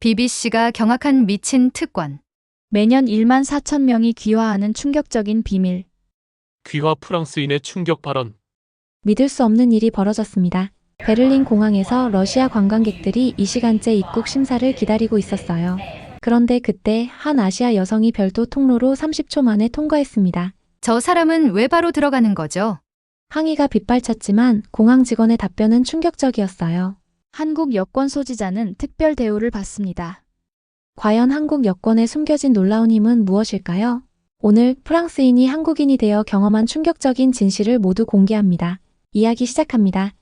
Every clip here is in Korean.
BBC가 경악한 미친 특권. 매년 1만 4천 명이 귀화하는 충격적인 비밀. 귀화 프랑스인의 충격 발언. 믿을 수 없는 일이 벌어졌습니다. 베를린 공항에서 러시아 관광객들이 이 시간째 입국 심사를 기다리고 있었어요. 그런데 그때 한 아시아 여성이 별도 통로로 30초 만에 통과했습니다. 저 사람은 왜 바로 들어가는 거죠? 항의가 빗발쳤지만 공항 직원의 답변은 충격적이었어요. 한국 여권 소지자는 특별 대우를 받습니다. 과연 한국 여권에 숨겨진 놀라운 힘은 무엇일까요? 오늘 프랑스인이 한국인이 되어 경험한 충격적인 진실을 모두 공개합니다. 이야기 시작합니다.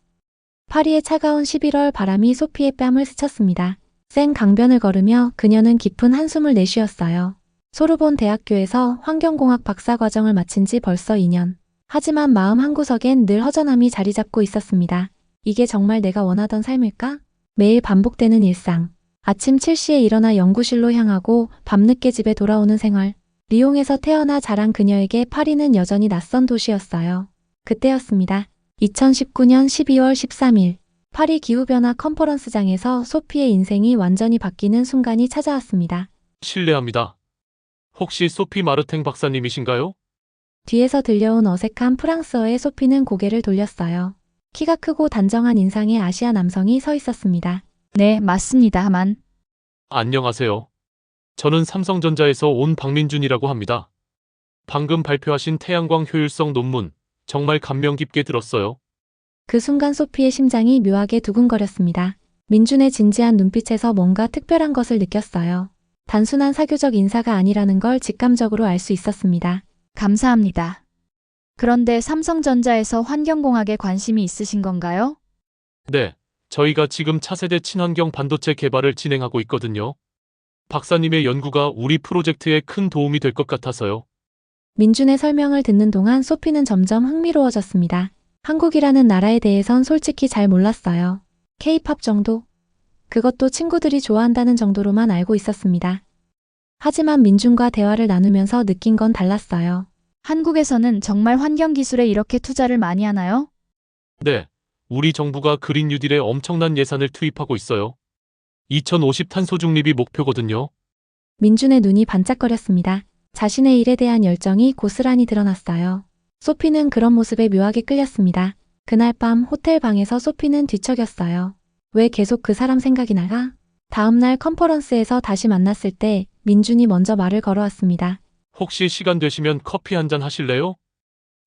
파리의 차가운 11월 바람이 소피의 뺨을 스쳤습니다. 센 강변을 걸으며 그녀는 깊은 한숨을 내쉬었어요. 소르본 대학교에서 환경공학 박사 과정을 마친 지 벌써 2년. 하지만 마음 한구석엔 늘 허전함이 자리 잡고 있었습니다. 이게 정말 내가 원하던 삶일까? 매일 반복되는 일상. 아침 7시에 일어나 연구실로 향하고 밤늦게 집에 돌아오는 생활. 리옹에서 태어나 자란 그녀에게 파리는 여전히 낯선 도시였어요. 그때였습니다. 2019년 12월 13일. 파리 기후변화 컨퍼런스장에서 소피의 인생이 완전히 바뀌는 순간이 찾아왔습니다. 실례합니다. 혹시 소피 마르탱 박사님이신가요? 뒤에서 들려온 어색한 프랑스어에 소피는 고개를 돌렸어요. 키가 크고 단정한 인상의 아시아 남성이 서 있었습니다. 네, 맞습니다만. 안녕하세요. 저는 삼성전자에서 온 박민준이라고 합니다. 방금 발표하신 태양광 효율성 논문, 정말 감명 깊게 들었어요. 그 순간 소피의 심장이 묘하게 두근거렸습니다. 민준의 진지한 눈빛에서 뭔가 특별한 것을 느꼈어요. 단순한 사교적 인사가 아니라는 걸 직감적으로 알 수 있었습니다. 감사합니다. 그런데 삼성전자에서 환경공학에 관심이 있으신 건가요? 네, 저희가 지금 차세대 친환경 반도체 개발을 진행하고 있거든요. 박사님의 연구가 우리 프로젝트에 큰 도움이 될 것 같아서요. 민준의 설명을 듣는 동안 소피는 점점 흥미로워졌습니다. 한국이라는 나라에 대해선 솔직히 잘 몰랐어요. 케이팝 정도? 그것도 친구들이 좋아한다는 정도로만 알고 있었습니다. 하지만 민준과 대화를 나누면서 느낀 건 달랐어요. 한국에서는 정말 환경기술에 이렇게 투자를 많이 하나요? 네, 우리 정부가 그린 뉴딜에 엄청난 예산을 투입하고 있어요. 2050 탄소 중립이 목표거든요. 민준의 눈이 반짝거렸습니다. 자신의 일에 대한 열정이 고스란히 드러났어요. 소피는 그런 모습에 묘하게 끌렸습니다. 그날 밤 호텔 방에서 소피는 뒤척였어요. 왜 계속 그 사람 생각이 나가? 다음날 컨퍼런스에서 다시 만났을 때 민준이 먼저 말을 걸어왔습니다. 혹시 시간 되시면 커피 한 잔 하실래요?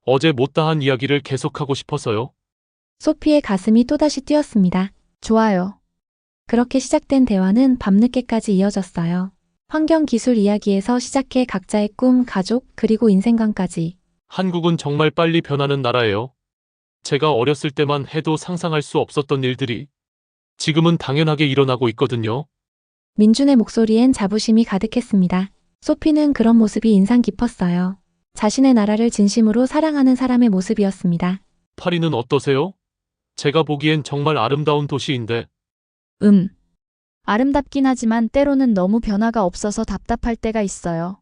어제 못다한 이야기를 계속하고 싶어서요. 소피의 가슴이 또다시 뛰었습니다. 좋아요. 그렇게 시작된 대화는 밤늦게까지 이어졌어요. 환경기술 이야기에서 시작해 각자의 꿈, 가족, 그리고 인생관까지. 한국은 정말 빨리 변하는 나라예요. 제가 어렸을 때만 해도 상상할 수 없었던 일들이 지금은 당연하게 일어나고 있거든요. 민준의 목소리엔 자부심이 가득했습니다. 소피는 그런 모습이 인상 깊었어요. 자신의 나라를 진심으로 사랑하는 사람의 모습이었습니다. 파리는 어떠세요? 제가 보기엔 정말 아름다운 도시인데 음. 아름답긴 하지만 때로는 너무 변화가 없어서 답답할 때가 있어요.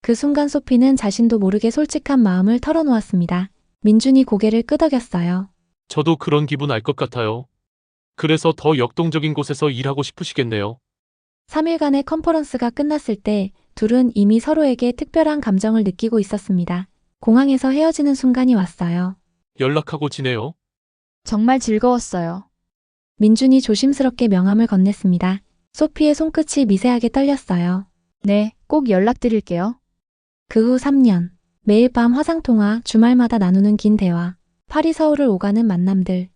그 순간 소피는 자신도 모르게 솔직한 마음을 털어놓았습니다. 민준이 고개를 끄덕였어요. 저도 그런 기분 알 것 같아요. 그래서 더 역동적인 곳에서 일하고 싶으시겠네요. 3일간의 컨퍼런스가 끝났을 때 둘은 이미 서로에게 특별한 감정을 느끼고 있었습니다. 공항에서 헤어지는 순간이 왔어요. 연락하고 지내요. 정말 즐거웠어요. 민준이 조심스럽게 명함을 건넸습니다. 소피의 손끝이 미세하게 떨렸어요. 네, 꼭 연락드릴게요. 그 후 3년. 매일 밤 화상통화, 주말마다 나누는 긴 대화. 파리 서울을 오가는 만남들.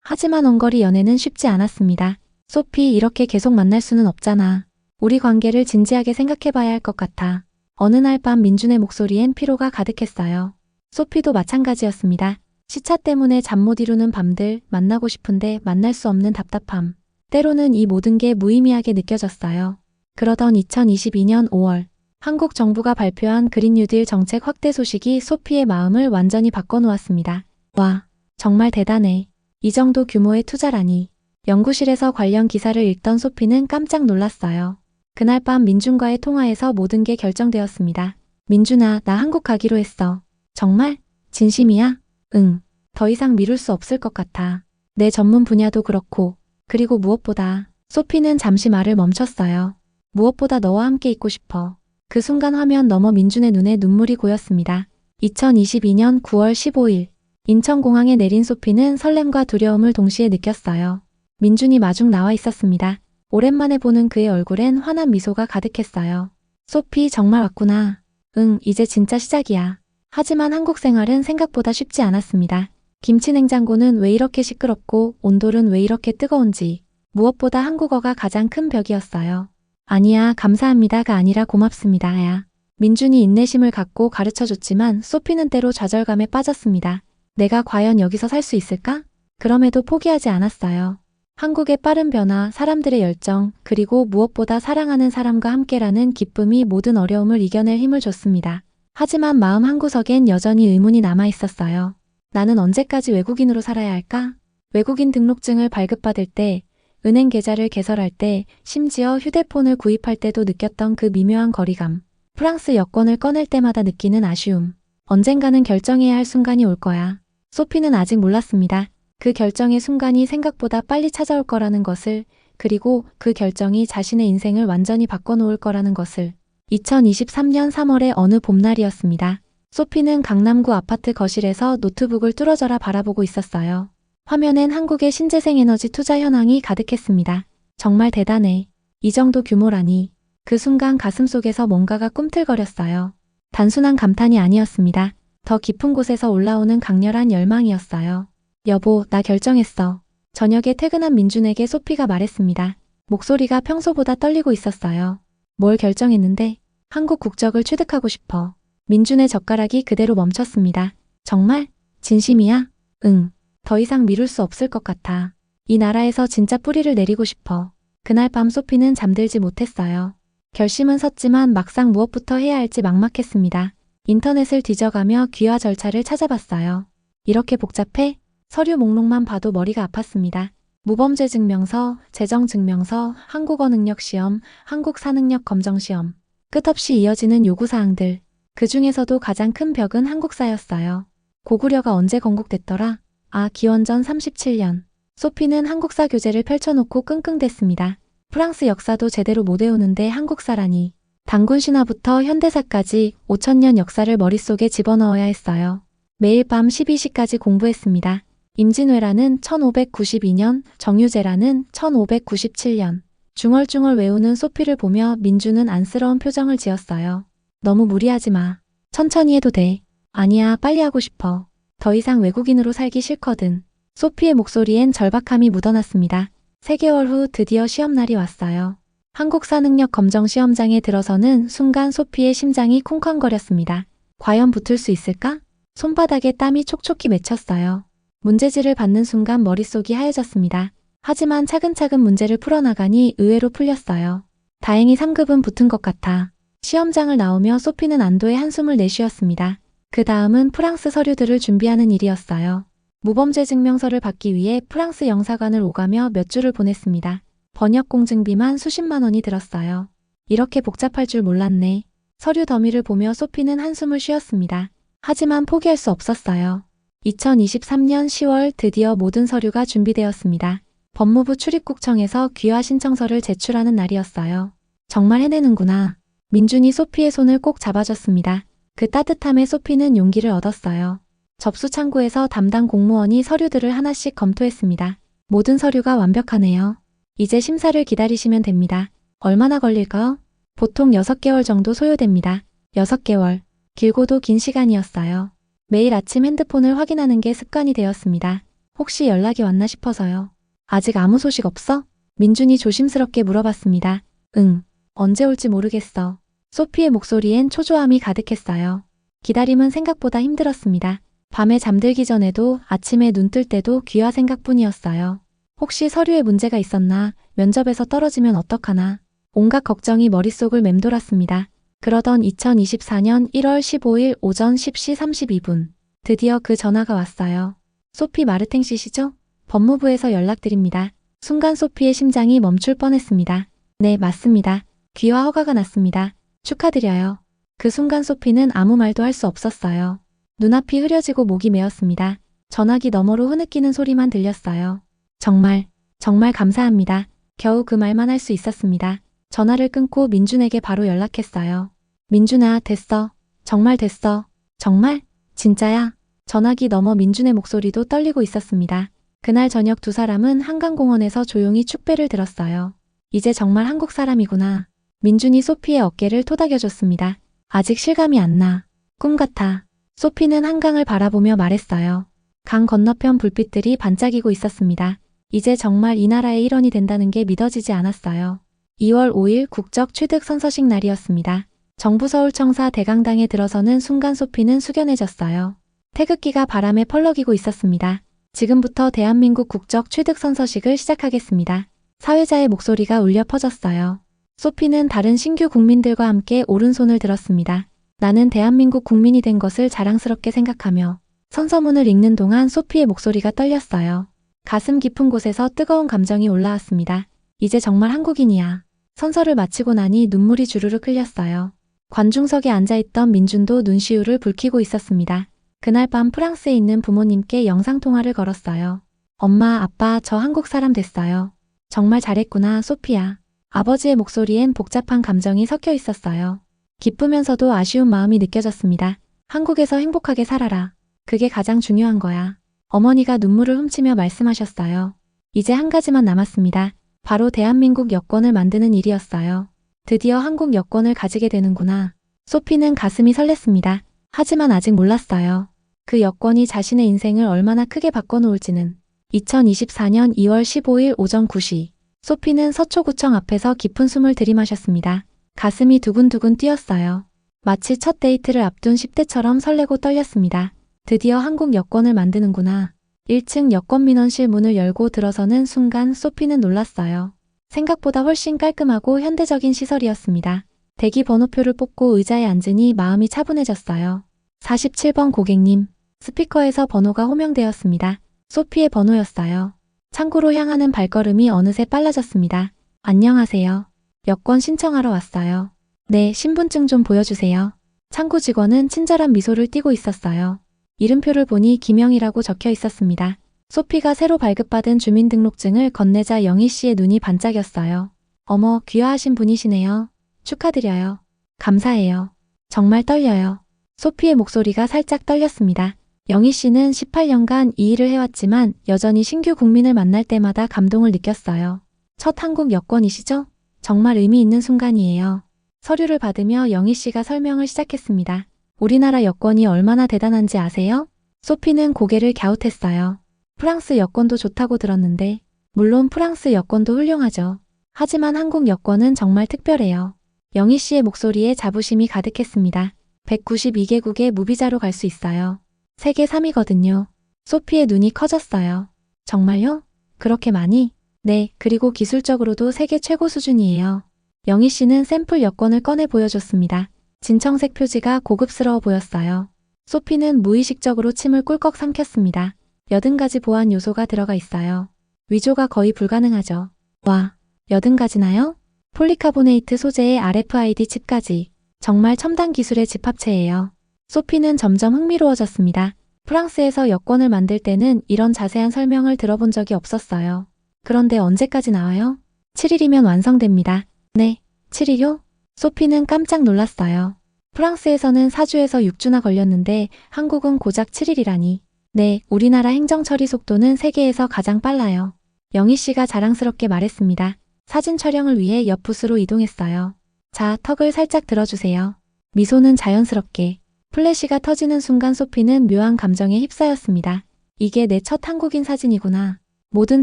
하지만 원거리 연애는 쉽지 않았습니다. 소피 이렇게 계속 만날 수는 없잖아. 우리 관계를 진지하게 생각해봐야 할 것 같아. 어느 날 밤 민준의 목소리엔 피로가 가득했어요. 소피도 마찬가지였습니다. 시차 때문에 잠 못 이루는 밤들, 만나고 싶은데 만날 수 없는 답답함. 때로는 이 모든 게 무의미하게 느껴졌어요. 그러던 2022년 5월, 한국 정부가 발표한 그린 뉴딜 정책 확대 소식이 소피의 마음을 완전히 바꿔놓았습니다. 와, 정말 대단해. 이 정도 규모의 투자라니. 연구실에서 관련 기사를 읽던 소피는 깜짝 놀랐어요. 그날 밤 민준과의 통화에서 모든 게 결정되었습니다. 민준아, 나 한국 가기로 했어. 정말? 진심이야? 응. 더 이상 미룰 수 없을 것 같아. 내 전문 분야도 그렇고, 그리고 무엇보다 소피는 잠시 말을 멈췄어요. 무엇보다 너와 함께 있고 싶어. 그 순간 화면 너머 민준의 눈에 눈물이 고였습니다. 2022년 9월 15일 인천공항에 내린 소피는 설렘과 두려움을 동시에 느꼈어요. 민준이 마중 나와 있었습니다. 오랜만에 보는 그의 얼굴엔 환한 미소가 가득했어요. 소피 정말 왔구나. 응, 이제 진짜 시작이야. 하지만 한국 생활은 생각보다 쉽지 않았습니다. 김치 냉장고는 왜 이렇게 시끄럽고 온돌은 왜 이렇게 뜨거운지 무엇보다 한국어가 가장 큰 벽이었어요. 아니야, 감사합니다가 아니라 고맙습니다 야. 민준이 인내심을 갖고 가르쳐 줬지만 소피는 때로 좌절감에 빠졌습니다. 내가 과연 여기서 살 수 있을까? 그럼에도 포기하지 않았어요. 한국의 빠른 변화, 사람들의 열정, 그리고 무엇보다 사랑하는 사람과 함께라는 기쁨이 모든 어려움을 이겨낼 힘을 줬습니다. 하지만 마음 한구석엔 여전히 의문이 남아 있었어요. 나는 언제까지 외국인으로 살아야 할까? 외국인 등록증을 발급받을 때, 은행 계좌를 개설할 때, 심지어 휴대폰을 구입할 때도 느꼈던 그 미묘한 거리감. 프랑스 여권을 꺼낼 때마다 느끼는 아쉬움. 언젠가는 결정해야 할 순간이 올 거야. 소피는 아직 몰랐습니다. 그 결정의 순간이 생각보다 빨리 찾아올 거라는 것을, 그리고 그 결정이 자신의 인생을 완전히 바꿔놓을 거라는 것을. 2023년 3월의 어느 봄날이었습니다. 소피는 강남구 아파트 거실에서 노트북을 뚫어져라 바라보고 있었어요. 화면엔 한국의 신재생 에너지 투자 현황이 가득했습니다. 정말 대단해. 이 정도 규모라니. 그 순간 가슴 속에서 뭔가가 꿈틀거렸어요. 단순한 감탄이 아니었습니다. 더 깊은 곳에서 올라오는 강렬한 열망이었어요. 여보, 나 결정했어. 저녁에 퇴근한 민준에게 소피가 말했습니다. 목소리가 평소보다 떨리고 있었어요. 뭘 결정했는데? 한국 국적을 취득하고 싶어. 민준의 젓가락이 그대로 멈췄습니다. 정말? 진심이야? 응. 더 이상 미룰 수 없을 것 같아. 이 나라에서 진짜 뿌리를 내리고 싶어. 그날 밤 소피는 잠들지 못했어요. 결심은 섰지만 막상 무엇부터 해야 할지 막막했습니다. 인터넷을 뒤져가며 귀화 절차를 찾아봤어요. 이렇게 복잡해? 서류 목록만 봐도 머리가 아팠습니다. 무범죄 증명서, 재정 증명서, 한국어 능력 시험, 한국 사능력 검정 시험. 끝없이 이어지는 요구사항들. 그 중에서도 가장 큰 벽은 한국사였어요. 고구려가 언제 건국됐더라? 아, 기원전 37년. 소피는 한국사 교재를 펼쳐놓고 끙끙댔습니다. 프랑스 역사도 제대로 못 외우는데 한국사라니. 단군 신화부터 현대사까지 5천년 역사를 머릿속에 집어넣어야 했어요. 매일 밤 12시까지 공부했습니다. 임진왜란은 1592년, 정유재라는 1597년. 중얼중얼 외우는 소피를 보며 민주는 안쓰러운 표정을 지었어요. 너무 무리하지 마. 천천히 해도 돼. 아니야, 빨리 하고 싶어. 더 이상 외국인으로 살기 싫거든. 소피의 목소리엔 절박함이 묻어났습니다. 3개월 후 드디어 시험날이 왔어요. 한국사 능력 검정 시험장에 들어서는 순간 소피의 심장이 쿵쾅거렸습니다. 과연 붙을 수 있을까? 손바닥에 땀이 촉촉히 맺혔어요. 문제지를 받는 순간 머릿속이 하얘졌습니다. 하지만 차근차근 문제를 풀어나가니 의외로 풀렸어요. 다행히 3급은 붙은 것 같아. 시험장을 나오며 소피는 안도의 한숨을 내쉬었습니다. 그 다음은 프랑스 서류들을 준비하는 일이었어요. 무범죄 증명서를 받기 위해 프랑스 영사관을 오가며 몇 주를 보냈습니다. 번역 공증비만 수십만 원이 들었어요. 이렇게 복잡할 줄 몰랐네. 서류 더미를 보며 소피는 한숨을 쉬었습니다. 하지만 포기할 수 없었어요. 2023년 10월 드디어 모든 서류가 준비되었습니다. 법무부 출입국청에서 귀화 신청서를 제출하는 날이었어요. 정말 해내는구나. 민준이 소피의 손을 꼭 잡아줬습니다. 그 따뜻함에 소피는 용기를 얻었어요. 접수 창구에서 담당 공무원이 서류들을 하나씩 검토했습니다. 모든 서류가 완벽하네요. 이제 심사를 기다리시면 됩니다. 얼마나 걸릴까요? 보통 6개월 정도 소요됩니다. 6개월. 길고도 긴 시간이었어요. 매일 아침 핸드폰을 확인하는 게 습관이 되었습니다. 혹시 연락이 왔나 싶어서요. 아직 아무 소식 없어? 민준이 조심스럽게 물어봤습니다. 응. 언제 올지 모르겠어. 소피의 목소리엔 초조함이 가득했어요. 기다림은 생각보다 힘들었습니다. 밤에 잠들기 전에도 아침에 눈 뜰 때도 귀화 생각뿐이었어요. 혹시 서류에 문제가 있었나, 면접에서 떨어지면 어떡하나. 온갖 걱정이 머릿속을 맴돌았습니다. 그러던 2024년 1월 15일 오전 10시 32분. 드디어 그 전화가 왔어요. 소피 마르탱 씨시죠? 법무부에서 연락드립니다. 순간 소피의 심장이 멈출 뻔했습니다. 네, 맞습니다. 귀화 허가가 났습니다. 축하드려요. 그 순간 소피는 아무 말도 할 수 없었어요. 눈앞이 흐려지고 목이 메었습니다. 전화기 너머로 흐느끼는 소리만 들렸어요. 정말, 정말 감사합니다. 겨우 그 말만 할 수 있었습니다. 전화를 끊고 민준에게 바로 연락했어요. 민준아, 됐어. 정말 됐어. 정말? 진짜야? 전화기 너머 민준의 목소리도 떨리고 있었습니다. 그날 저녁 두 사람은 한강공원에서 조용히 축배를 들었어요. 이제 정말 한국 사람이구나. 민준이 소피의 어깨를 토닥여줬습니다. 아직 실감이 안 나. 꿈 같아. 소피는 한강을 바라보며 말했어요. 강 건너편 불빛들이 반짝이고 있었습니다. 이제 정말 이 나라의 일원이 된다는 게 믿어지지 않았어요. 2월 5일 국적 취득 선서식 날이었습니다. 정부 서울청사 대강당에 들어서는 순간 소피는 숙연해졌어요. 태극기가 바람에 펄럭이고 있었습니다. 지금부터 대한민국 국적 취득 선서식을 시작하겠습니다. 사회자의 목소리가 울려 퍼졌어요. 소피는 다른 신규 국민들과 함께 오른손을 들었습니다. 나는 대한민국 국민이 된 것을 자랑스럽게 생각하며 선서문을 읽는 동안 소피의 목소리가 떨렸어요. 가슴 깊은 곳에서 뜨거운 감정이 올라왔습니다. 이제 정말 한국인이야. 선서를 마치고 나니 눈물이 주르륵 흘렸어요. 관중석에 앉아있던 민준도 눈시울을 붉히고 있었습니다. 그날 밤 프랑스에 있는 부모님께 영상통화를 걸었어요. 엄마, 아빠, 저 한국 사람 됐어요. 정말 잘했구나, 소피야. 아버지의 목소리엔 복잡한 감정이 섞여 있었어요. 기쁘면서도 아쉬운 마음이 느껴졌습니다. 한국에서 행복하게 살아라. 그게 가장 중요한 거야. 어머니가 눈물을 훔치며 말씀하셨어요. 이제 한 가지만 남았습니다. 바로 대한민국 여권을 만드는 일이었어요. 드디어 한국 여권을 가지게 되는구나. 소피는 가슴이 설렜습니다. 하지만 아직 몰랐어요. 그 여권이 자신의 인생을 얼마나 크게 바꿔놓을지는. 2024년 2월 15일 오전 9시. 소피는 서초구청 앞에서 깊은 숨을 들이마셨습니다. 가슴이 두근두근 뛰었어요. 마치 첫 데이트를 앞둔 10대처럼 설레고 떨렸습니다. 드디어 한국 여권을 만드는구나. 1층 여권 민원실 문을 열고 들어서는 순간 소피는 놀랐어요. 생각보다 훨씬 깔끔하고 현대적인 시설이었습니다. 대기 번호표를 뽑고 의자에 앉으니 마음이 차분해졌어요. 47번 고객님, 스피커에서 번호가 호명되었습니다. 소피의 번호였어요. 창구로 향하는 발걸음이 어느새 빨라졌습니다. 안녕하세요. 여권 신청하러 왔어요. 네, 신분증 좀 보여주세요. 창구 직원은 친절한 미소를 띠고 있었어요. 이름표를 보니 김영이라고 적혀 있었습니다. 소피가 새로 발급받은 주민등록증을 건네자 영희 씨의 눈이 반짝였어요. 어머, 귀화하신 분이시네요. 축하드려요. 감사해요. 정말 떨려요. 소피의 목소리가 살짝 떨렸습니다. 영희 씨는 18년간 이 일을 해왔지만 여전히 신규 국민을 만날 때마다 감동을 느꼈어요. 첫 한국 여권이시죠? 정말 의미 있는 순간이에요. 서류를 받으며 영희 씨가 설명을 시작했습니다. 우리나라 여권이 얼마나 대단한지 아세요? 소피는 고개를 갸웃했어요. 프랑스 여권도 좋다고 들었는데, 물론 프랑스 여권도 훌륭하죠. 하지만 한국 여권은 정말 특별해요. 영희 씨의 목소리에 자부심이 가득했습니다. 192개국에 무비자로 갈 수 있어요. 세계 3위거든요. 소피의 눈이 커졌어요. 정말요? 그렇게 많이? 네, 그리고 기술적으로도 세계 최고 수준이에요. 영희 씨는 샘플 여권을 꺼내 보여줬습니다. 진청색 표지가 고급스러워 보였어요. 소피는 무의식적으로 침을 꿀꺽 삼켰습니다. 여든 가지 보안 요소가 들어가 있어요. 위조가 거의 불가능하죠. 와, 여든 가지나요? 폴리카보네이트 소재의 RFID 칩까지. 정말 첨단 기술의 집합체예요. 소피는 점점 흥미로워졌습니다. 프랑스에서 여권을 만들 때는 이런 자세한 설명을 들어본 적이 없었어요. 그런데 언제까지 나와요? 7일이면 완성됩니다. 네, 7일요? 소피는 깜짝 놀랐어요. 프랑스에서는 4주에서 6주나 걸렸는데 한국은 고작 7일이라니. 네, 우리나라 행정 처리 속도는 세계에서 가장 빨라요. 영희 씨가 자랑스럽게 말했습니다. 사진 촬영을 위해 옆 부스로 이동했어요. 자, 턱을 살짝 들어주세요. 미소는 자연스럽게. 플래시가 터지는 순간 소피는 묘한 감정에 휩싸였습니다. 이게 내 첫 한국인 사진이구나. 모든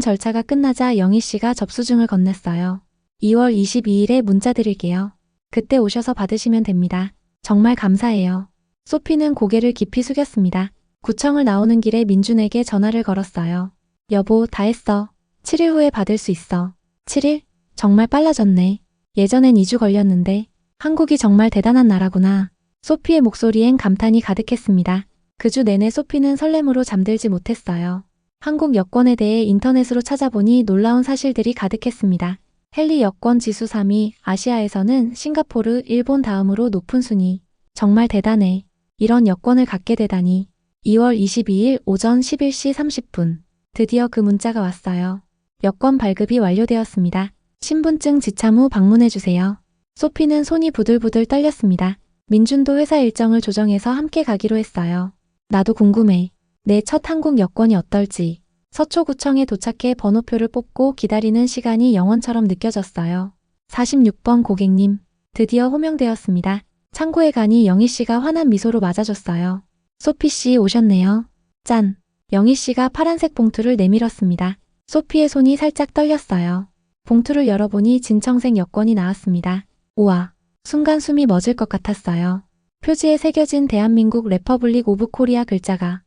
절차가 끝나자 영희 씨가 접수증을 건넸어요. 2월 22일에 문자 드릴게요. 그때 오셔서 받으시면 됩니다. 정말 감사해요. 소피는 고개를 깊이 숙였습니다. 구청을 나오는 길에 민준에게 전화를 걸었어요. 여보, 다 했어. 7일 후에 받을 수 있어. 7일? 정말 빨라졌네. 예전엔 2주 걸렸는데 한국이 정말 대단한 나라구나. 소피의 목소리엔 감탄이 가득했습니다. 그 주 내내 소피는 설렘으로 잠들지 못했어요. 한국 여권에 대해 인터넷으로 찾아보니 놀라운 사실들이 가득했습니다. 헨리 여권 지수 3위, 아시아에서는 싱가포르, 일본 다음으로 높은 순위. 정말 대단해. 이런 여권을 갖게 되다니. 2월 22일 오전 11시 30분. 드디어 그 문자가 왔어요. 여권 발급이 완료되었습니다. 신분증 지참 후 방문해주세요. 소피는 손이 부들부들 떨렸습니다. 민준도 회사 일정을 조정해서 함께 가기로 했어요. 나도 궁금해. 내 첫 한국 여권이 어떨지. 서초구청에 도착해 번호표를 뽑고 기다리는 시간이 영원처럼 느껴졌어요. 46번 고객님, 드디어 호명되었습니다. 창고에 가니 영희 씨가 환한 미소로 맞아줬어요. 소피 씨 오셨네요. 짠. 영희 씨가 파란색 봉투를 내밀었습니다. 소피의 손이 살짝 떨렸어요. 봉투를 열어보니 진청색 여권이 나왔습니다. 우와. 순간 숨이 멎을 것 같았어요. 표지에 새겨진 대한민국 레퍼블릭 오브 코리아 글자가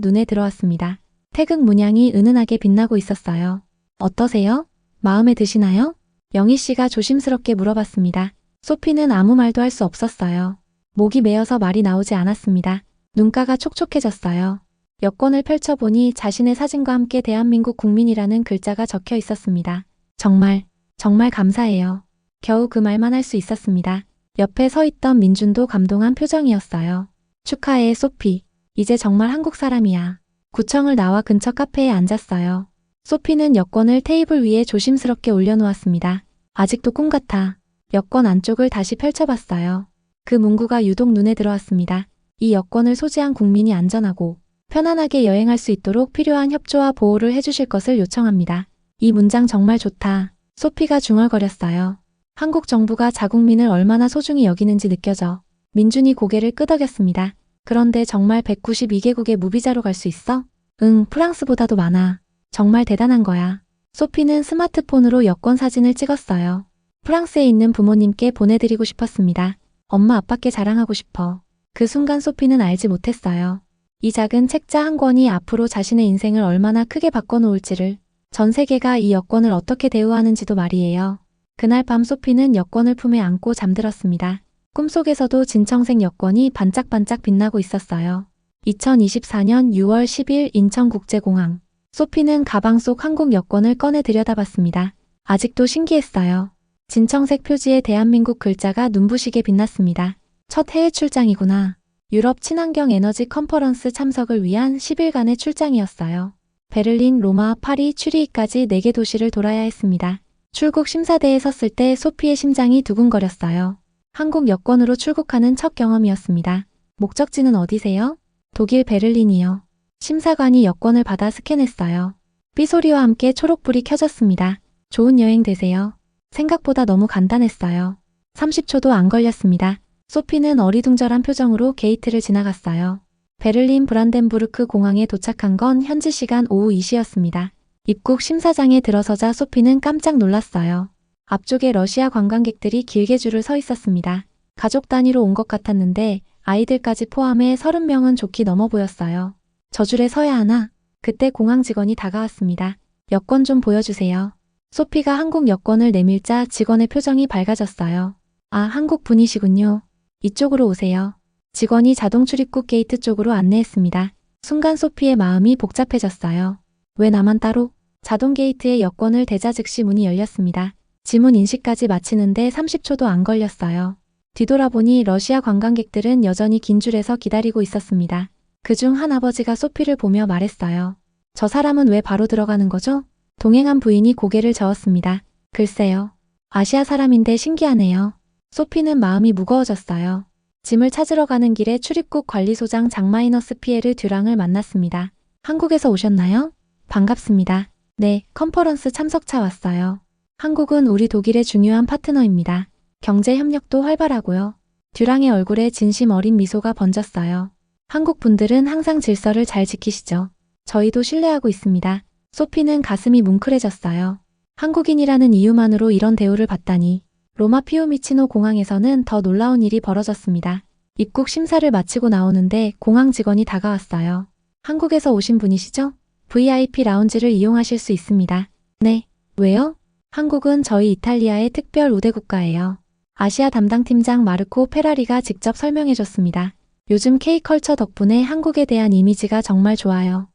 눈에 들어왔습니다. 태극 문양이 은은하게 빛나고 있었어요. 어떠세요? 마음에 드시나요? 영희 씨가 조심스럽게 물어봤습니다. 소피는 아무 말도 할 수 없었어요. 목이 메어서 말이 나오지 않았습니다. 눈가가 촉촉해졌어요. 여권을 펼쳐보니 자신의 사진과 함께 대한민국 국민이라는 글자가 적혀 있었습니다. 정말, 정말 감사해요. 겨우 그 말만 할 수 있었습니다. 옆에 서 있던 민준도 감동한 표정이었어요. 축하해, 소피. 이제 정말 한국 사람이야. 구청을 나와 근처 카페에 앉았어요. 소피는 여권을 테이블 위에 조심스럽게 올려놓았습니다. 아직도 꿈 같아. 여권 안쪽을 다시 펼쳐봤어요. 그 문구가 유독 눈에 들어왔습니다. 이 여권을 소지한 국민이 안전하고 편안하게 여행할 수 있도록 필요한 협조와 보호를 해주실 것을 요청합니다. 이 문장 정말 좋다. 소피가 중얼거렸어요. 한국 정부가 자국민을 얼마나 소중히 여기는지 느껴져. 민준이 고개를 끄덕였습니다. 그런데 정말 192개국의 무비자로 갈 수 있어? 응, 프랑스보다도 많아. 정말 대단한 거야. 소피는 스마트폰으로 여권 사진을 찍었어요. 프랑스에 있는 부모님께 보내드리고 싶었습니다. 엄마 아빠께 자랑하고 싶어. 그 순간 소피는 알지 못했어요. 이 작은 책자 한 권이 앞으로 자신의 인생을 얼마나 크게 바꿔놓을지를, 전 세계가 이 여권을 어떻게 대우하는지도 말이에요. 그날 밤 소피는 여권을 품에 안고 잠들었습니다. 꿈속에서도 진청색 여권이 반짝반짝 빛나고 있었어요. 2024년 6월 10일 인천국제공항. 소피는 가방 속 한국 여권을 꺼내 들여다봤습니다. 아직도 신기했어요. 진청색 표지에 대한민국 글자가 눈부시게 빛났습니다. 첫 해외 출장이구나. 유럽 친환경 에너지 컨퍼런스 참석을 위한 10일간의 출장이었어요. 베를린, 로마, 파리, 추리히까지 4개 도시를 돌아야 했습니다. 출국 심사대에 섰을 때 소피의 심장이 두근거렸어요. 한국 여권으로 출국하는 첫 경험이었습니다. 목적지는 어디세요? 독일 베를린이요. 심사관이 여권을 받아 스캔했어요. 삐소리와 함께 초록불이 켜졌습니다. 좋은 여행 되세요. 생각보다 너무 간단했어요. 30초도 안 걸렸습니다. 소피는 어리둥절한 표정으로 게이트를 지나갔어요. 베를린 브란덴부르크 공항에 도착한 건 현지 시간 오후 2시였습니다. 입국 심사장에 들어서자 소피는 깜짝 놀랐어요. 앞쪽에 러시아 관광객들이 길게 줄을 서 있었습니다. 가족 단위로 온 것 같았는데 아이들까지 포함해 30명은 좋게 넘어 보였어요. 저 줄에 서야 하나? 그때 공항 직원이 다가왔습니다. 여권 좀 보여주세요. 소피가 한국 여권을 내밀자 직원의 표정이 밝아졌어요. 아, 한국 분이시군요. 이쪽으로 오세요. 직원이 자동 출입국 게이트 쪽으로 안내했습니다. 순간 소피의 마음이 복잡해졌어요. 왜 나만 따로? 자동 게이트의 여권을 대자 즉시 문이 열렸습니다. 지문 인식까지 마치는데 30초도 안 걸렸어요. 뒤돌아보니 러시아 관광객들은 여전히 긴 줄에서 기다리고 있었습니다. 그중 한 아버지가 소피를 보며 말했어요. 저 사람은 왜 바로 들어가는 거죠? 동행한 부인이 고개를 저었습니다. 글쎄요. 아시아 사람인데 신기하네요. 소피는 마음이 무거워졌어요. 짐을 찾으러 가는 길에 출입국 관리소장 장마이너스 피에르 듀랑을 만났습니다. 한국에서 오셨나요? 반갑습니다. 네, 컨퍼런스 참석차 왔어요. 한국은 우리 독일의 중요한 파트너입니다. 경제 협력도 활발하고요. 듀랑의 얼굴에 진심 어린 미소가 번졌어요. 한국 분들은 항상 질서를 잘 지키시죠. 저희도 신뢰하고 있습니다. 소피는 가슴이 뭉클해졌어요. 한국인이라는 이유만으로 이런 대우를 받다니. 로마 피오미치노 공항에서는 더 놀라운 일이 벌어졌습니다. 입국 심사를 마치고 나오는데 공항 직원이 다가왔어요. 한국에서 오신 분이시죠? VIP 라운지를 이용하실 수 있습니다. 네. 왜요? 한국은 저희 이탈리아의 특별 우대 국가예요. 아시아 담당 팀장 마르코 페라리가 직접 설명해 줬습니다. 요즘 K컬처 덕분에 한국에 대한 이미지가 정말 좋아요.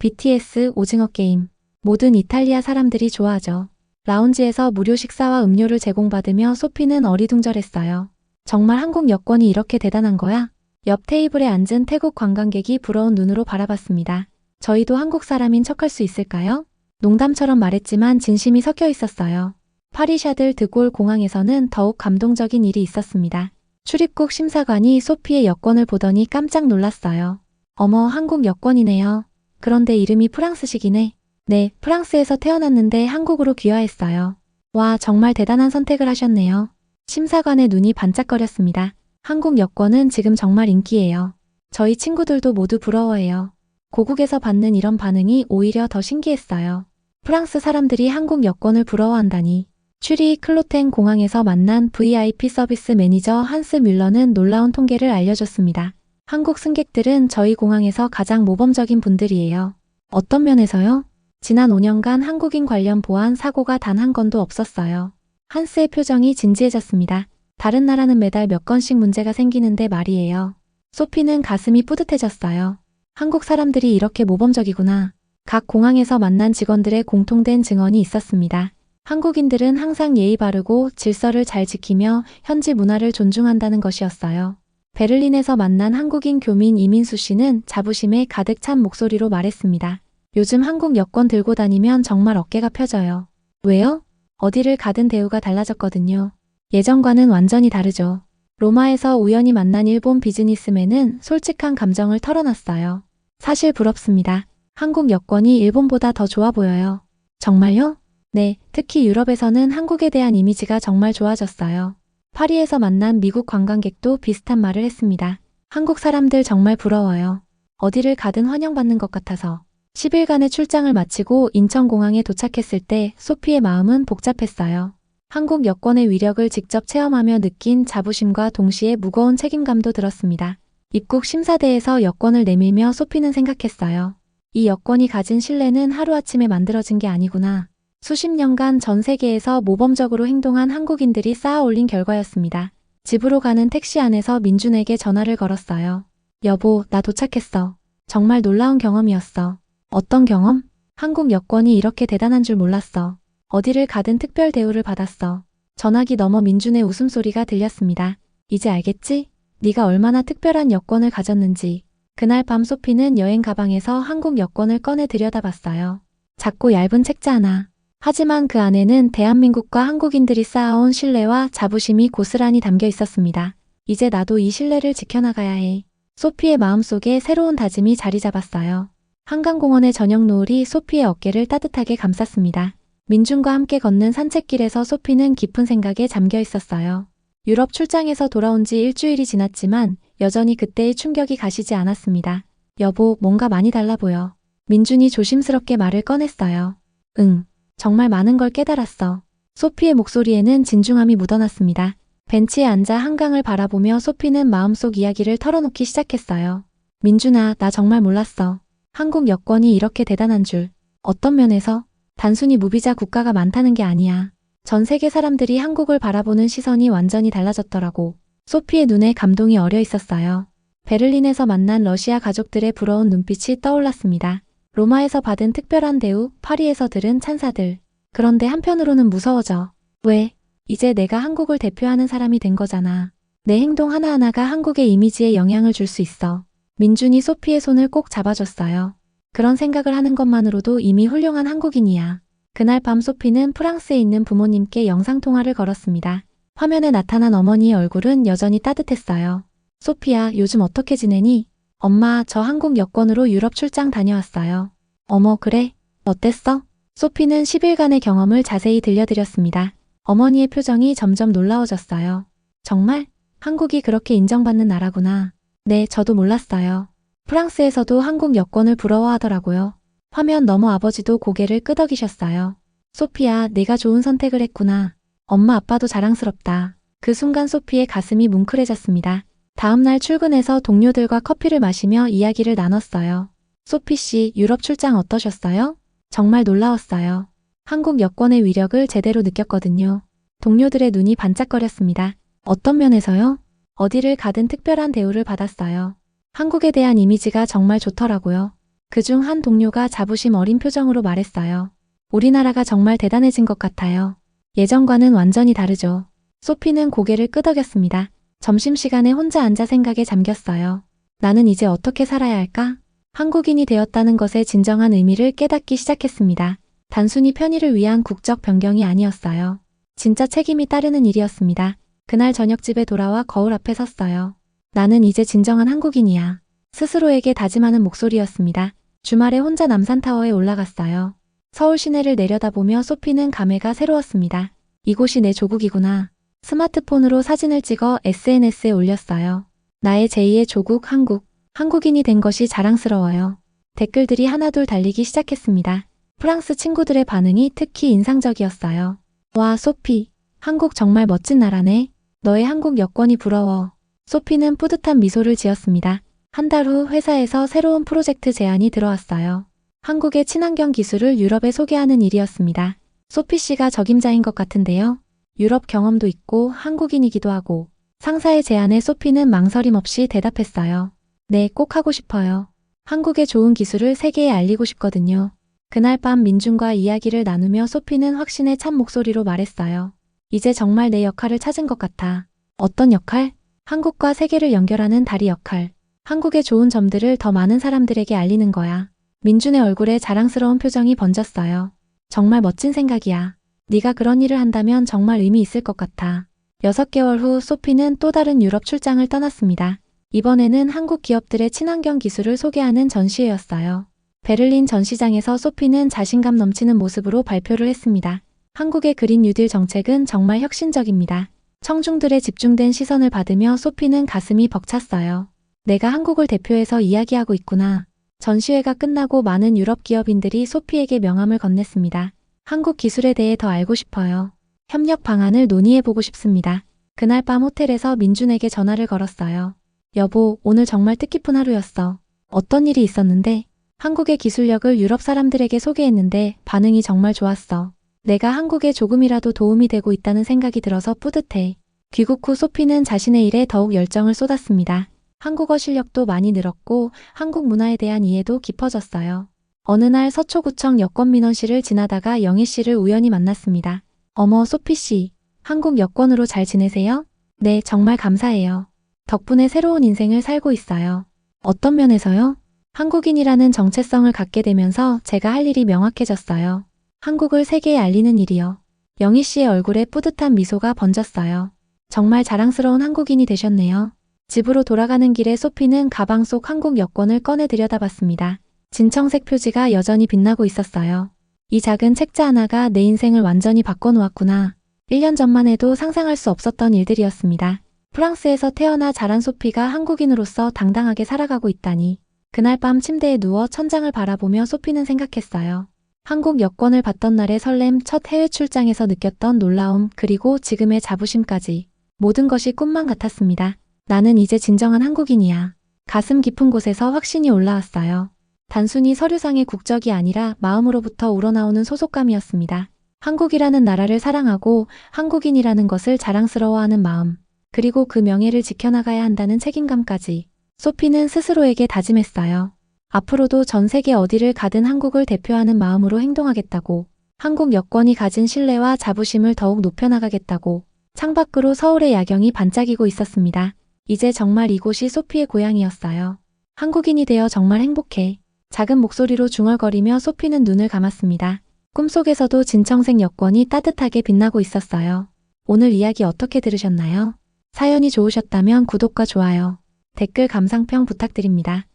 BTS 오징어 게임. 모든 이탈리아 사람들이 좋아하죠. 라운지에서 무료 식사와 음료를 제공받으며 소피는 어리둥절했어요. 정말 한국 여권이 이렇게 대단한 거야? 옆 테이블에 앉은 태국 관광객이 부러운 눈으로 바라봤습니다. 저희도 한국 사람인 척할 수 있을까요? 농담처럼 말했지만 진심이 섞여 있었어요. 파리 샤들 드골 공항에서는 더욱 감동적인 일이 있었습니다. 출입국 심사관이 소피의 여권을 보더니 깜짝 놀랐어요. 어머, 한국 여권이네요. 그런데 이름이 프랑스식이네. 네, 프랑스에서 태어났는데 한국으로 귀화했어요. 와, 정말 대단한 선택을 하셨네요. 심사관의 눈이 반짝거렸습니다. 한국 여권은 지금 정말 인기예요. 저희 친구들도 모두 부러워해요. 고국에서 받는 이런 반응이 오히려 더 신기했어요. 프랑스 사람들이 한국 여권을 부러워한다니. 추리 클로텐 공항에서 만난 VIP 서비스 매니저 한스 뮬러는 놀라운 통계를 알려줬습니다. 한국 승객들은 저희 공항에서 가장 모범적인 분들이에요. 어떤 면에서요? 지난 5년간 한국인 관련 보안 사고가 단 한 건도 없었어요. 한스의 표정이 진지해졌습니다. 다른 나라는 매달 몇 건씩 문제가 생기는데 말이에요. 소피는 가슴이 뿌듯해졌어요. 한국 사람들이 이렇게 모범적이구나. 각 공항에서 만난 직원들의 공통된 증언이 있었습니다. 한국인들은 항상 예의 바르고 질서를 잘 지키며 현지 문화를 존중한다는 것이었어요. 베를린에서 만난 한국인 교민 이민수 씨는 자부심에 가득 찬 목소리로 말했습니다. 요즘 한국 여권 들고 다니면 정말 어깨가 펴져요. 왜요? 어디를 가든 대우가 달라졌거든요. 예전과는 완전히 다르죠. 로마에서 우연히 만난 일본 비즈니스맨은 솔직한 감정을 털어놨어요. 사실 부럽습니다. 한국 여권이 일본보다 더 좋아 보여요. 정말요? 네, 특히 유럽에서는 한국에 대한 이미지가 정말 좋아졌어요. 파리에서 만난 미국 관광객도 비슷한 말을 했습니다. 한국 사람들 정말 부러워요. 어디를 가든 환영받는 것 같아서. 10일간의 출장을 마치고 인천공항에 도착했을 때 소피의 마음은 복잡했어요. 한국 여권의 위력을 직접 체험하며 느낀 자부심과 동시에 무거운 책임감도 들었습니다. 입국 심사대에서 여권을 내밀며 소피는 생각했어요. 이 여권이 가진 신뢰는 하루아침에 만들어진 게 아니구나. 수십 년간 전 세계에서 모범적으로 행동한 한국인들이 쌓아 올린 결과였습니다. 집으로 가는 택시 안에서 민준에게 전화를 걸었어요. 여보, 나 도착했어. 정말 놀라운 경험이었어. 어떤 경험? 한국 여권이 이렇게 대단한 줄 몰랐어. 어디를 가든 특별 대우를 받았어. 전화기 넘어 민준의 웃음소리가 들렸습니다. 이제 알겠지? 네가 얼마나 특별한 여권을 가졌는지. 그날 밤 소피는 여행 가방에서 한국 여권을 꺼내 들여다봤어요. 작고 얇은 책자 하나. 하지만 그 안에는 대한민국과 한국인들이 쌓아온 신뢰와 자부심이 고스란히 담겨 있었습니다. 이제 나도 이 신뢰를 지켜나가야 해. 소피의 마음속에 새로운 다짐이 자리 잡았어요. 한강공원의 저녁 노을이 소피의 어깨를 따뜻하게 감쌌습니다. 민준과 함께 걷는 산책길에서 소피는 깊은 생각에 잠겨 있었어요. 유럽 출장에서 돌아온 지 일주일이 지났지만 여전히 그때의 충격이 가시지 않았습니다. 여보, 뭔가 많이 달라 보여. 민준이 조심스럽게 말을 꺼냈어요. 응, 정말 많은 걸 깨달았어. 소피의 목소리에는 진중함이 묻어났습니다. 벤치에 앉아 한강을 바라보며 소피는 마음속 이야기를 털어놓기 시작했어요. 민준아, 나 정말 몰랐어. 한국 여권이 이렇게 대단한 줄. 어떤 면에서 단순히 무비자 국가가 많다는 게 아니야. 전 세계 사람들이 한국을 바라보는 시선이 완전히 달라졌더라고. 소피의 눈에 감동이 어려 있었어요. 베를린에서 만난 러시아 가족들의 부러운 눈빛이 떠올랐습니다. 로마에서 받은 특별한 대우, 파리에서 들은 찬사들. 그런데 한편으로는 무서워져. 왜? 이제 내가 한국을 대표하는 사람이 된 거잖아. 내 행동 하나하나가 한국의 이미지에 영향을 줄 수 있어. 민준이 소피의 손을 꼭 잡아줬어요. 그런 생각을 하는 것만으로도 이미 훌륭한 한국인이야. 그날 밤 소피는 프랑스에 있는 부모님께 영상통화를 걸었습니다. 화면에 나타난 어머니의 얼굴은 여전히 따뜻했어요. 소피야, 요즘 어떻게 지내니? 엄마, 저 한국 여권으로 유럽 출장 다녀왔어요. 어머, 그래? 어땠어? 소피는 10일간의 경험을 자세히 들려드렸습니다. 어머니의 표정이 점점 놀라워졌어요. 정말? 한국이 그렇게 인정받는 나라구나. 네, 저도 몰랐어요. 프랑스에서도 한국 여권을 부러워하더라고요. 화면 너머 아버지도 고개를 끄덕이셨어요. 소피야, 내가 좋은 선택을 했구나. 엄마 아빠도 자랑스럽다. 그 순간 소피의 가슴이 뭉클해졌습니다. 다음날 출근해서 동료들과 커피를 마시며 이야기를 나눴어요. 소피 씨, 유럽 출장 어떠셨어요? 정말 놀라웠어요. 한국 여권의 위력을 제대로 느꼈거든요. 동료들의 눈이 반짝거렸습니다. 어떤 면에서요? 어디를 가든 특별한 대우를 받았어요. 한국에 대한 이미지가 정말 좋더라고요. 그중 한 동료가 자부심 어린 표정으로 말했어요. 우리나라가 정말 대단해진 것 같아요. 예전과는 완전히 다르죠. 소피는 고개를 끄덕였습니다. 점심시간에 혼자 앉아 생각에 잠겼어요. 나는 이제 어떻게 살아야 할까? 한국인이 되었다는 것의 진정한 의미를 깨닫기 시작했습니다. 단순히 편의를 위한 국적 변경이 아니었어요. 진짜 책임이 따르는 일이었습니다. 그날 저녁 집에 돌아와 거울 앞에 섰어요. 나는 이제 진정한 한국인이야. 스스로에게 다짐하는 목소리였습니다. 주말에 혼자 남산타워에 올라갔어요. 서울 시내를 내려다보며 소피는 감회가 새로웠습니다. 이곳이 내 조국이구나. 스마트폰으로 사진을 찍어 SNS에 올렸어요. 나의 제2의 조국 한국. 한국인이 된 것이 자랑스러워요. 댓글들이 하나둘 달리기 시작했습니다. 프랑스 친구들의 반응이 특히 인상적이었어요. 와, 소피. 한국 정말 멋진 나라네. 너의 한국 여권이 부러워. 소피는 뿌듯한 미소를 지었습니다. 한 달 후 회사에서 새로운 프로젝트 제안이 들어왔어요. 한국의 친환경 기술을 유럽에 소개하는 일이었습니다. 소피 씨가 적임자인 것 같은데요. 유럽 경험도 있고 한국인이기도 하고 상사의 제안에 소피는 망설임 없이 대답했어요. 네, 꼭 하고 싶어요. 한국의 좋은 기술을 세계에 알리고 싶거든요. 그날 밤 민준과 이야기를 나누며 소피는 확신에 찬 목소리로 말했어요. 이제 정말 내 역할을 찾은 것 같아. 어떤 역할? 한국과 세계를 연결하는 다리 역할. 한국의 좋은 점들을 더 많은 사람들에게 알리는 거야. 민준의 얼굴에 자랑스러운 표정이 번졌어요. 정말 멋진 생각이야. 네가 그런 일을 한다면 정말 의미 있을 것 같아. 6개월 후 소피는 또 다른 유럽 출장을 떠났습니다. 이번에는 한국 기업들의 친환경 기술을 소개하는 전시회였어요. 베를린 전시장에서 소피는 자신감 넘치는 모습으로 발표를 했습니다. 한국의 그린 뉴딜 정책은 정말 혁신적입니다. 청중들의 집중된 시선을 받으며 소피는 가슴이 벅찼어요. 내가 한국을 대표해서 이야기하고 있구나. 전시회가 끝나고 많은 유럽 기업인들이 소피에게 명함을 건넸습니다. 한국 기술에 대해 더 알고 싶어요. 협력 방안을 논의해보고 싶습니다. 그날 밤 호텔에서 민준에게 전화를 걸었어요. 여보, 오늘 정말 뜻깊은 하루였어. 어떤 일이 있었는데? 한국의 기술력을 유럽 사람들에게 소개했는데 반응이 정말 좋았어. 내가 한국에 조금이라도 도움이 되고 있다는 생각이 들어서 뿌듯해. 귀국 후 소피는 자신의 일에 더욱 열정을 쏟았습니다. 한국어 실력도 많이 늘었고 한국 문화에 대한 이해도 깊어졌어요. 어느 날 서초구청 여권 민원실을 지나다가 영희 씨를 우연히 만났습니다. 어머, 소피 씨. 한국 여권으로 잘 지내세요? 네, 정말 감사해요. 덕분에 새로운 인생을 살고 있어요. 어떤 면에서요? 한국인이라는 정체성을 갖게 되면서 제가 할 일이 명확해졌어요. 한국을 세계에 알리는 일이요. 영희 씨의 얼굴에 뿌듯한 미소가 번졌어요. 정말 자랑스러운 한국인이 되셨네요. 집으로 돌아가는 길에 소피는 가방 속 한국 여권을 꺼내 들여다봤습니다. 진청색 표지가 여전히 빛나고 있었어요. 이 작은 책자 하나가 내 인생을 완전히 바꿔놓았구나. 1년 전만 해도 상상할 수 없었던 일들이었습니다. 프랑스에서 태어나 자란 소피가 한국인으로서 당당하게 살아가고 있다니. 그날 밤 침대에 누워 천장을 바라보며 소피는 생각했어요. 한국 여권을 받던 날의 설렘, 첫 해외 출장에서 느꼈던 놀라움, 그리고 지금의 자부심까지. 모든 것이 꿈만 같았습니다. 나는 이제 진정한 한국인이야. 가슴 깊은 곳에서 확신이 올라왔어요. 단순히 서류상의 국적이 아니라 마음으로부터 우러나오는 소속감이었습니다. 한국이라는 나라를 사랑하고 한국인이라는 것을 자랑스러워하는 마음, 그리고 그 명예를 지켜나가야 한다는 책임감까지. 소피는 스스로에게 다짐했어요. 앞으로도 전 세계 어디를 가든 한국을 대표하는 마음으로 행동하겠다고. 한국 여권이 가진 신뢰와 자부심을 더욱 높여나가겠다고. 창밖으로 서울의 야경이 반짝이고 있었습니다. 이제 정말 이곳이 소피의 고향이었어요. 한국인이 되어 정말 행복해. 작은 목소리로 중얼거리며 소피는 눈을 감았습니다. 꿈속에서도 진청색 여권이 따뜻하게 빛나고 있었어요. 오늘 이야기 어떻게 들으셨나요? 사연이 좋으셨다면 구독과 좋아요, 댓글 감상평 부탁드립니다.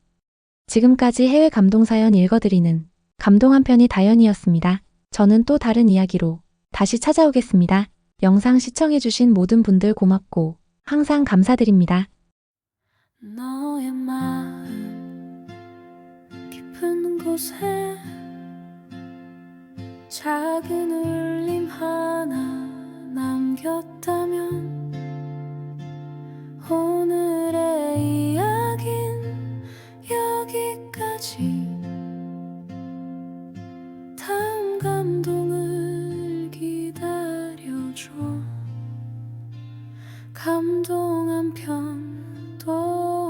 지금까지 해외 감동 사연 읽어드리는 감동 한 편이 다연이었습니다. 저는 또 다른 이야기로 다시 찾아오겠습니다. 영상 시청해주신 모든 분들 고맙고 항상 감사드립니다. 너의 마음 깊은 곳에 작은 울림 하나 남겼다면 오늘 여기까지 다음 감동을 기다려줘. 감동 한 편도